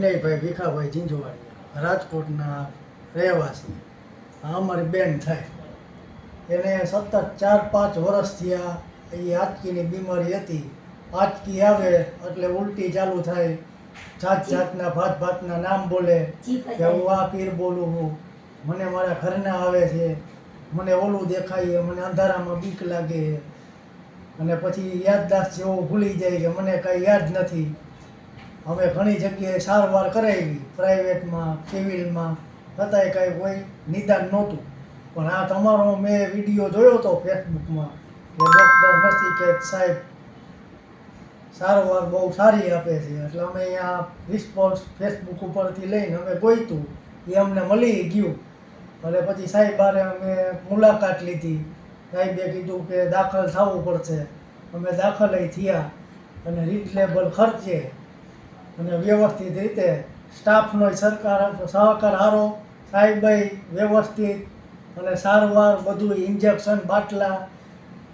વિનયભાઈ ભીખાભાઈ ઝીંઝુવાડિયા રાજકોટના રહેવાસી. આ અમારી બેન થાય. એને સતત ચાર પાંચ વર્ષ થયા. એ આંચકીની બીમારી હતી. આંચકી આવે એટલે ઉલટી ચાલુ થાય. જાત જાતના ભાત ભાતના નામ બોલે કે હું આ પીર બોલું હું મને મારા ઘરના આવે છે. મને ઓલું દેખાય મને અંધારામાં બીક લાગે અને પછી યાદદાસ્ત જેવું ભૂલી જાય કે મને કાંઈ યાદ નથી. અમે ઘણી જગ્યાએ સારવાર કરાવી, પ્રાઇવેટમાં, સિવિલમાં છતાંય કાંઈ કોઈ નિદાન નહોતું. પણ આ તમારો મેં વીડિયો જોયો હતો ફેસબુકમાં કે ડૉક્ટર નસીકેત સાહેબ સારવાર બહુ સારી આપે છે. એટલે અમે અહીંયા રિસ્પોન્સ ફેસબુક ઉપરથી લઈને અમે ગોઈતું, એ અમને મળી ગયું. એટલે પછી સાહેબારે અમે મુલાકાત લીધી. સાહેબે કીધું કે દાખલ થવું પડશે. અમે દાખલ થયા અને રિટલેબલ ખર્ચે. અને વ્યવસ્થિત રીતે સ્ટાફનો સરકાર સહકાર સારો સાહેબભાઈ વ્યવસ્થિત અને સારવાર બધું ઇન્જેક્શન બાટલા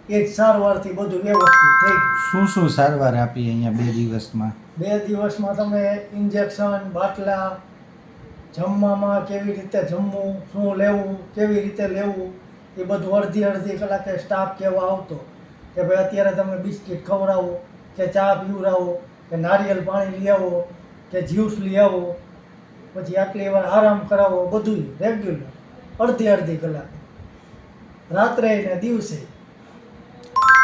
એ જ સારવારથી બધું વ્યવસ્થિત થઈ શું શું સારવાર આપી અહીંયા બે દિવસમાં? બે દિવસમાં તમે ઇન્જેક્શન બાટલા જમવામાં કેવી રીતે જમવું શું લેવું કેવી રીતે લેવું એ બધું અડધી અડધી કલાકે સ્ટાફ કહેવા આવતો કે ભાઈ અત્યારે તમે બિસ્કિટ ખવડાવો કે ચા પીવડાવો. કે નારિયેલ પાણી લઈ આવો કે જ્યુસ લઈ આવો પછી આટલી વાર આરામ કરાવો બધું રેગ્યુલર અડધી અડધી કલાક. રાત્રે ને દિવસે.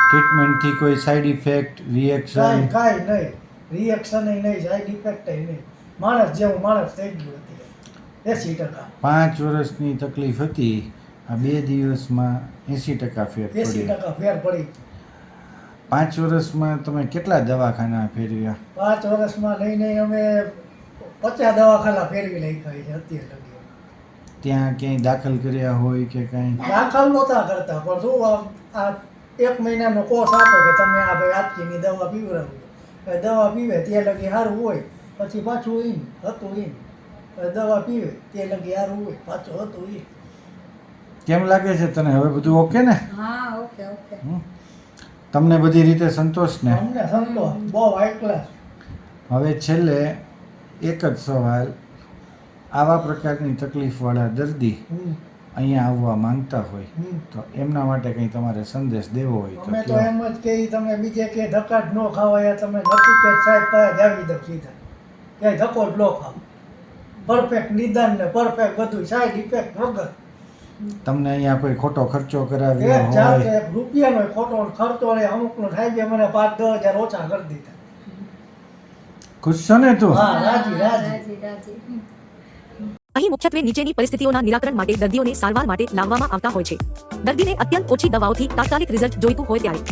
ટ્રીટમેન્ટથી કોઈ સાઈડ ઇફેક્ટ રિએક્શન કાંઈ નહીં. રિએક્શન નહીં સાઈડ ઇફેક્ટ નહીં. માણસ જેવું માણસ થઈ ગયું હતી એસી ટકા. પાંચ વર્ષની તકલીફ હતી. આ બે દિવસમાં એંસી ટકા ફેર એસી ટકા ફેર પડી. પાંચ વર્ષમાં તમે કેટલા દવાખાના ફેરવ્યા? પાંચ વર્ષમાં લઈને અમે પચાસ દવાખાના ફેરવી નાખ્યા છે અત્યારે ત્યાં ક્યાંય દાખલ કર્યા હોય કે કાંઈ? દાખલ નહોતા કરતા પણ શું આ- આ એક મહિનાનો કોર્સ આપે કે તમે આ ભાઈ આજકીની દવા પીવડાવો. દવા પીવે તે લગી સારું હોય પછી પાછું એમ હતું એમ દવા પીવે તે લગી સારું હોય પાછું હતું એમ કેમ લાગે છે તને? હવે બધું ઓકે ને? હા ઓકે ઓકે? તમને બધી રીતે સંતોષ ને? અમને સમજો બહુ હાઈ ક્લાસ હવે છેલ્લે એક જ સવાલ. આવા પ્રકારની તકલીફવાળા દર્દી અહીંયા આવવા માંગતા હોય તો એમના માટે કંઈ તમારે સંદેશ દેવો હોય તો અમે તો એમ જ કે તમે બીજે કે ધક્કા જ ન ખાવા તમે નથી કે સાહેબ પાસે જાવી દો સીધા. કે ધક્કો જ ન ખાવ પરફેક્ટ નિદાન ને પરફેક્ટ બધું સાઈડ ઇફેક્ટ વગર. તમને અહીંયા કોઈ ખોટો ખર્ચો કરાવી હોય? રૂપિયાનો ખોટો ખર્ચો ને અમુકનો થાય છે મને પાંચ દસ હજાર ઓછા કરી દીધા. ખુશ છો ને તું? હા રાજી રાજી. અહીં મુખ્યત્વે નીચેની પરિસ્થિતિઓના નિરાકરણ માટે દર્દીઓને સારવાર માટે લાવવામાં આવતા હોય છે. દર્દીને અત્યંત ઓછી દવાઓથી તાત્કાલિક રિઝલ્ટ જોઈતું હોય ત્યારે.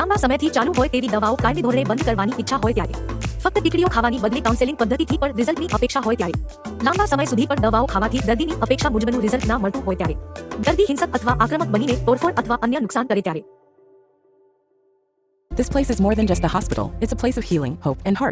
લાંબા સમયથી ચાલુ હોય તેવી દવાઓ કાયમી ધોરણે બંધ કરવાની ઈચ્છા હોય ત્યારે. ફક્ત ટીકડીઓ ખાવાની બદલે કાઉન્સેલિંગ પદ્ધતિથી પણ રિઝલ્ટની અપેક્ષા હોય ત્યારે લાંબા સમય સુધી પણ દવાઓ ખાવાથી દર્દીની અપેક્ષા મુજબનું રિઝલ્ટ ના મળતું હોય ત્યારે દર્દી હિંસક અથવા આક્રમક બનીને તોડફોડ અથવા અન્ય નુકસાન કરે ત્યારે This place is more than just a hospital. It's a place of healing, hope, and heart.